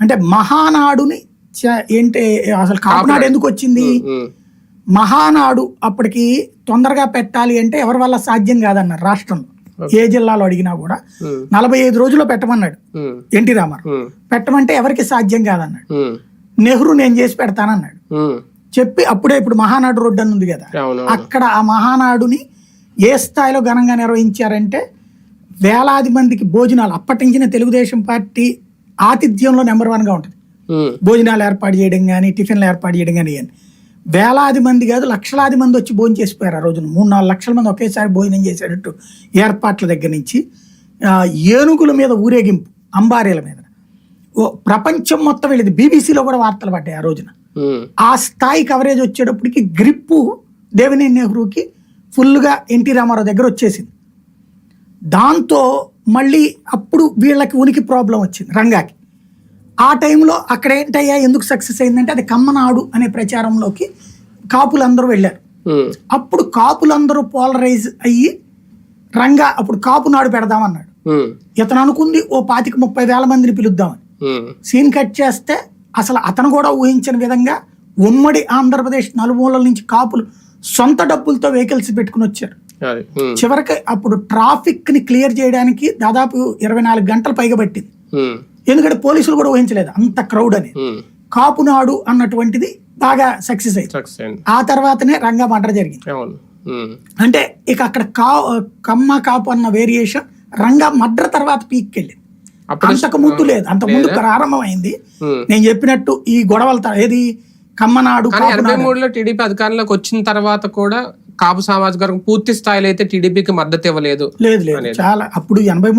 అంటే మహానాడుని ఏంటి అసలు కాపునాడు ఎందుకు వచ్చింది మహానాడు అప్పటికి తొందరగా పెట్టాలి అంటే ఎవరి వల్ల సాధ్యం కాదన్నారు రాష్ట్రంలో ఏ జిల్లాలో అడిగినా కూడా నలభై ఐదు రోజుల్లో పెట్టమన్నాడు. ఎన్టీ రామారావు. ఉమ్, పెట్టమంటే ఎవరికి సాధ్యం కాదన్నాడు. నెహ్రూ నేను చేసి పెడతానన్నాడు. చెప్పి అప్పుడే ఇప్పుడు మహానాడు రోడ్డు అని ఉంది కదా. అక్కడ ఆ మహానాడుని ఏ స్థాయిలో ఘనంగా నిర్వహించారంటే వేలాది మందికి భోజనాలు అప్పటి నుంచిన తెలుగుదేశం పార్టీ ఆతిథ్యంలో నెంబర్ వన్గా ఉంటుంది. భోజనాలు ఏర్పాటు చేయడం కానీ టిఫిన్లు ఏర్పాటు చేయడం కానీ వేలాది మంది కాదు లక్షలాది మంది వచ్చి భోజనం చేసిపోయారు ఆ రోజున. మూడు నాలుగు లక్షల మంది ఒకేసారి భోజనం చేసేటట్టు ఏర్పాట్ల దగ్గర నుంచి ఏనుగుల మీద ఊరేగింపు అంబారీల మీద. ఓ ప్రపంచం మొత్తం వెళ్ళింది. బీబీసీలో కూడా వార్తలు పడ్డాయి ఆ రోజున. ఆ స్థాయి కవరేజ్ వచ్చేటప్పటికి గ్రిప్పు దేవినేని నెహ్రూకి ఫుల్గా ఎన్టీ రామారావు దగ్గర వచ్చేసింది. దాంతో మళ్ళీ అప్పుడు వీళ్ళకి ఉనికి ప్రాబ్లం వచ్చింది రంగాకి. ఆ టైంలో అక్కడ ఏంటయ్యా ఎందుకు సక్సెస్ అయిందంటే అది కమ్మనాడు అనే ప్రచారంలోకి కాపులందరూ వెళ్ళారు. అప్పుడు కాపులందరూ పోలరైజ్ అయ్యి రంగా అప్పుడు కాపు నాడు పెడదామన్నాడు ఇతను అనుకుంది ఓ పాతిక ముప్పై వేల మందిని పిలుద్దామని. సీన్ కట్ చేస్తే అసలు అతను కూడా ఊహించిన విధంగా ఉమ్మడి ఆంధ్రప్రదేశ్ నలుమూలల నుంచి కాపులు సొంత డబ్బులతో వెహికల్స్ పెట్టుకుని వచ్చారు. చివరికి అప్పుడు ట్రాఫిక్ని క్లియర్ చేయడానికి దాదాపు ఇరవై నాలుగు గంటలు పైగా పట్టింది. ఉమ్, ఎందుకంటే పోలీసులు కూడా ఊహించలేదు అంత క్రౌడ్ అని ఉమ్, కాపునాడు అన్నటువంటిది బాగా సక్సెస్ అయింది. ఆ తర్వాతనే రంగా మర్డర్ జరిగింది. అంటే ఇక అక్కడ కా కమ్మ కాపు అన్న వేరియేషన్ రంగా మర్డర్ తర్వాత పీక్ వెళ్ళింది అంతకు ముందు లేదు. అంత ముందు ప్రారంభమైంది. నేను చెప్పినట్టు ఈ గొడవల త- ఏది? కమ్మనాడు టీడీపీ అధికారంలోకి వచ్చిన తర్వాత కూడా కాపు సామాజిక వర్గం పూర్తి స్థాయిలో అయితే టీడీపీకి మద్దతు ఇవ్వలేదు లేదు లేదు. చాలా అప్పుడు ఎనభై